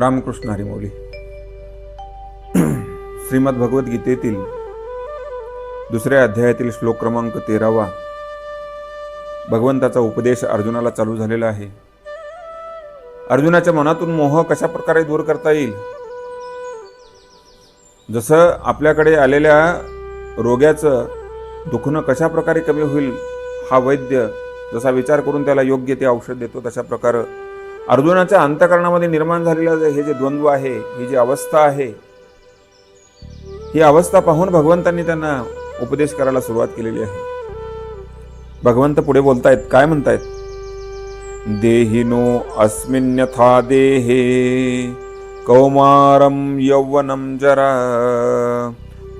रामकृष्ण हरिमौली. श्रीमद भगवद्गीतेतील दुसऱ्या अध्यायातील श्लोक क्रमांक तेरावा भगवंताचा उपदेश अर्जुनाला चालू झालेला आहे. अर्जुनाच्या मनातून मोह कशा प्रकारे दूर करता येईल? जसं आपल्याकडे आलेल्या रोग्याचं दुखणं कशा प्रकारे कमी होईल हा वैद्य जसा विचार करून त्याला योग्य ते औषध देतो तशा प्रकारे अर्जुनाच्या अंतकरणामध्ये निर्माण झालेलं हे जे द्वंद्व आहे ही जी अवस्था आहे ही अवस्था पाहून भगवंतांनी त्यांना उपदेश करायला सुरुवात केलेली आहे. भगवंत पुढे बोलतायत काय म्हणतायत? देहिनो अस्मिन्यथा देहे कौमारम यौवनम जरा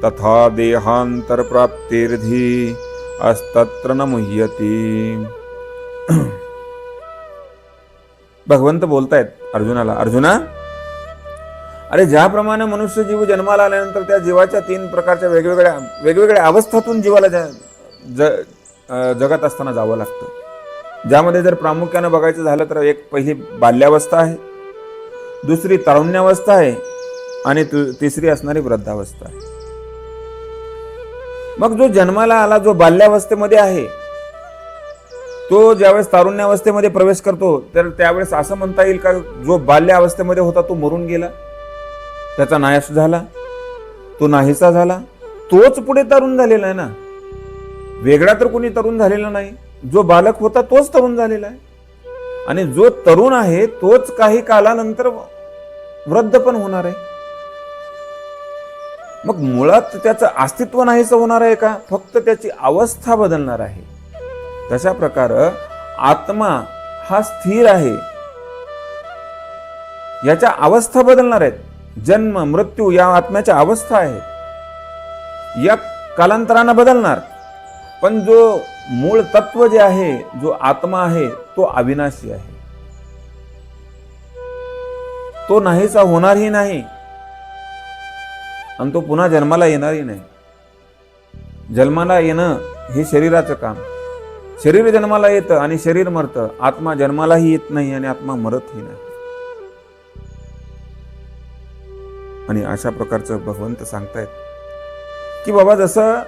तथा देहांतर प्राप्तीर्धी अस्तत्र न मुह्यती। भगवंत बोलतायत अर्जुनाला अर्जुना अरे ज्याप्रमाणे मनुष्य जीव जन्माला आल्यानंतर त्या जीवाच्या तीन प्रकारच्या वेगवेगळ्या वेगवेगळ्या अवस्थातून जीवाला ज ज- जगत असताना जावं लागतं. ज्यामध्ये जर प्रामुख्यानं बघायचं झालं तर एक पहिली बाल्यावस्था आहे दुसरी तारुण्यावस्था आहे आणि तु- तिसरी असणारी वृद्धावस्था आहे. मग जो जन्माला आला जो बाल्यावस्थेमध्ये आहे तो ज्यावेळेस तारुण्यावस्थेमध्ये प्रवेश करतो तर त्यावेळेस असं म्हणता येईल का जो बाल्यावस्थेमध्ये होता तो मरून गेला? त्याचा नाश झाला तो नाहीसा झाला तोच पुढे तरुण झालेला आहे ना? वेगळा तर कोणी तरुण झालेला नाही. जो बालक होता तोच तरुण झालेला आहे. आणि जो तरुण आहे तोच काही कालानंतर वृद्ध पण होणार आहे. मग मुळात त्याचं अस्तित्व नाहीसं होणार आहे का? फक्त त्याची अवस्था बदलणार आहे. तशा प्रकार आत्मा हा स्थिर आहे. याच्या अवस्था बदलणार आहेत. जन्म मृत्यू या आत्म्याच्या अवस्था आहेत. या कालांतरानं बदलणार. पण जो मूळ तत्व जे आहे जो आत्मा आहे तो अविनाशी आहे. तो नाहीसा होणारही नाही. आणि तो पुन्हा जन्माला येणारही नाही. जन्माला येणं हे शरीराचं काम. शरीर जन्माला येतं आणि शरीर मरतं. आत्मा जन्मालाही येत नाही आणि आत्मा मरतही नाही. आणि अशा प्रकारचं भगवंत सांगतायत की बाबा जसं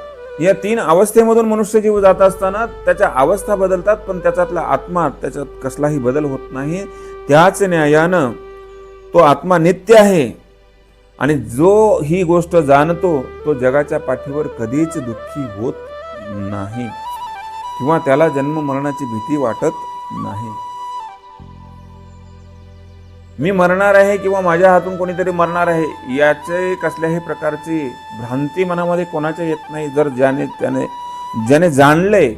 या तीन अवस्थेमधून मनुष्य जीव जात असताना त्याच्या अवस्था बदलतात पण त्याच्यातला आत्मा त्याच्यात कसलाही बदल होत नाही. त्याच न्यायानं तो आत्मा नित्य आहे आणि जो ही गोष्ट जाणतो तो जगाच्या पाठीवर कधीच दुःखी होत नाही. किंवा त्याला जन्म मरणाची भीती वाटत नाही. मी मरणार आहे किंवा माझ्या हातून कोणीतरी मरणार आहे याचे कसल्याही प्रकारची भ्रांती मनामध्ये कोणाच्या येत नाही. जर ज्याने त्याने ज्याने जाणले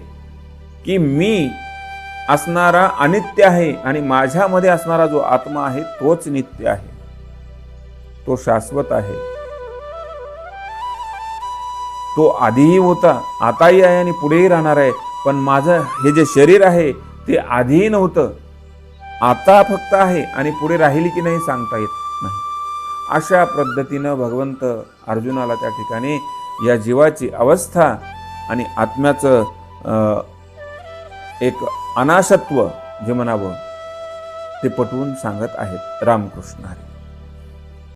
की मी असणारा अनित्य आहे आणि माझ्यामध्ये असणारा जो आत्मा आहे तोच नित्य आहे. तो शाश्वत आहे. तो आधीही होता आताही आहे आणि पुढेही राहणार आहे. पण माझं हे जे शरीर आहे ते आधीही नव्हतं आता फक्त आहे आणि पुढे राहिली की नाही सांगता येत नाही. अशा पद्धतीनं भगवंत अर्जुनाला त्या ठिकाणी या जीवाची अवस्था आणि आत्म्याचं एक अनाशत्व जे म्हणावं ते पटवून सांगत आहेत रामकृष्ण हरी.